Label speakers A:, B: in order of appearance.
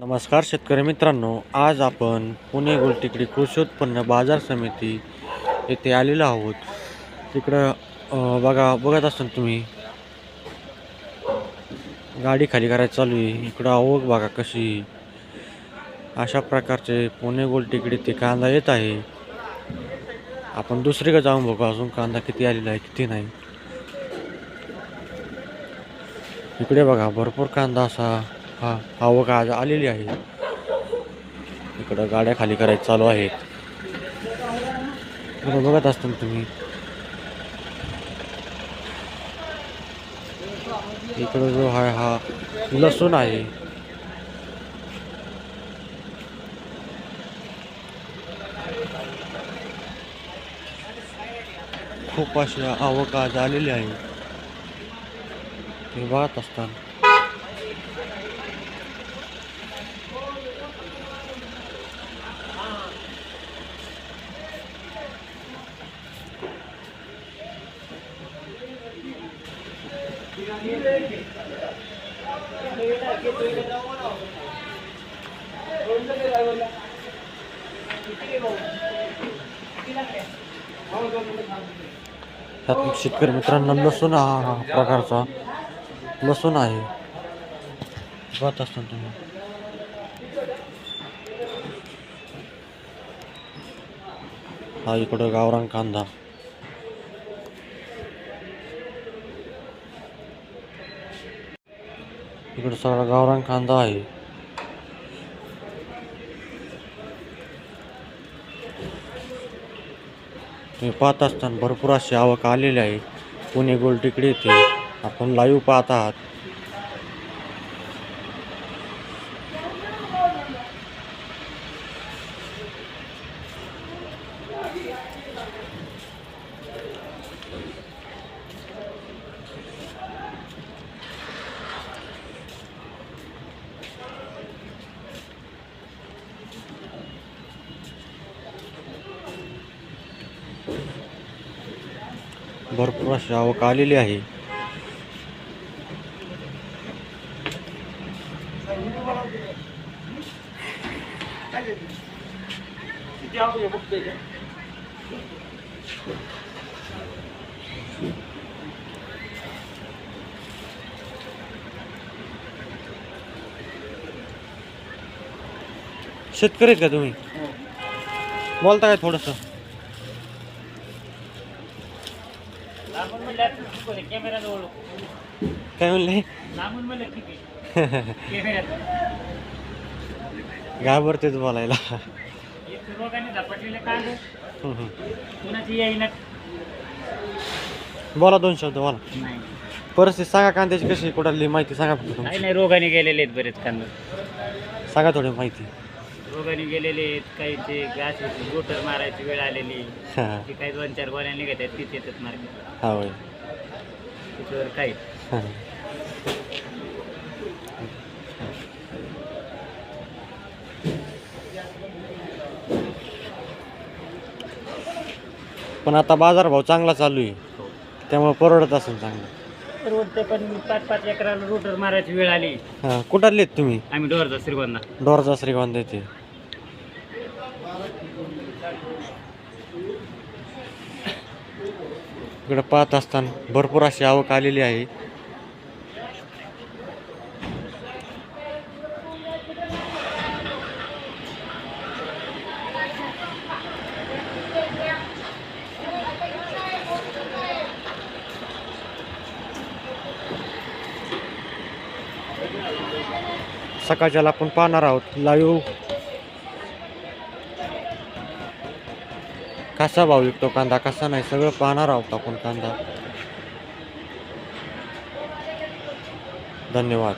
A: नमस्कार शेतकरी मित्रांनो आज आपण पुणे गोलटेकडी कृषी उत्पन्न बाजार समिती येथे आलेलो आहोत. तिकडं बघा बघत असाल तुम्ही. गाडी खाली करायची चालू आहे. इकडं आवक बघा कशी अशा प्रकारचे पुणे गोलटेकडी ते कांदा येत आहे. आपण दुसरीकडे जाऊन बघू अजून कांदा किती आलेला आहे किती नाही. इकडे बघा भरपूर कांदा असा हा आवक आज आलेली आहे. इकडं गाड्या खाली करायचं चालू आहेत इकडं बघत असताना तुम्ही. इकडं जो आहे हा लसूण आहे. खूप अशी आवक आज आलेली आहे. ते बघत असताना. शेतकरी मित्रांना लसूण हा प्रकारचा लसूण आहे. बघत असतो तुम्ही. हा इकडं गावरान कांदा. इकडे सगळा गावरान कांदा आहे. तुम्ही पाहत असताना भरपूर अशी आवक आलेली आहे. पुणे गोल तिकडे येथे आपण लाईव्ह पाहत आहात. भरपूर अशी आवक आलेली आहे. शेतकरी आहेत का तुम्ही? बोलता काय थोडंसं. काय म्हणले? घाबरतेच बोलायला. बोला दोन शब्द बोला. परिस्थिती सांगा कांद्याची कशी कुठाली माहिती सांगा फक्त
B: नाही रोगाने गेलेले आहेत बरेच कांदे.
A: सांगा थोडी माहिती.
B: रोगाने गेलेले आहेत. काही ते गाछ गोटर मारायची वेळ आलेली
A: हा.
B: ती काही दोन चार गोण्या निघत आहेत तीच येतात मार्केट
A: हा होय.
B: त्याच्यावर काही.
A: हा. पण आता बाजारभाव चांगला चालू आहे. त्यामुळे परवडत असेल चांगलं.
B: रोडते पण पाच पाच एकराला रोटर मारायची वेळ आली.
A: हां आहेत तुम्ही?
B: आम्ही डोरचा श्रीगोंदा.
A: डोरचा श्रीगोंद येते इकडे पाहत असताना भरपूर अशी आवक आलेली आहे. सकाळच्याला आपण पाहणार आहोत. लाईव्ह कसा भाव विकतो कांदा? कसा नाही? सगळं पाहणार आहोत आपण कांदा. धन्यवाद.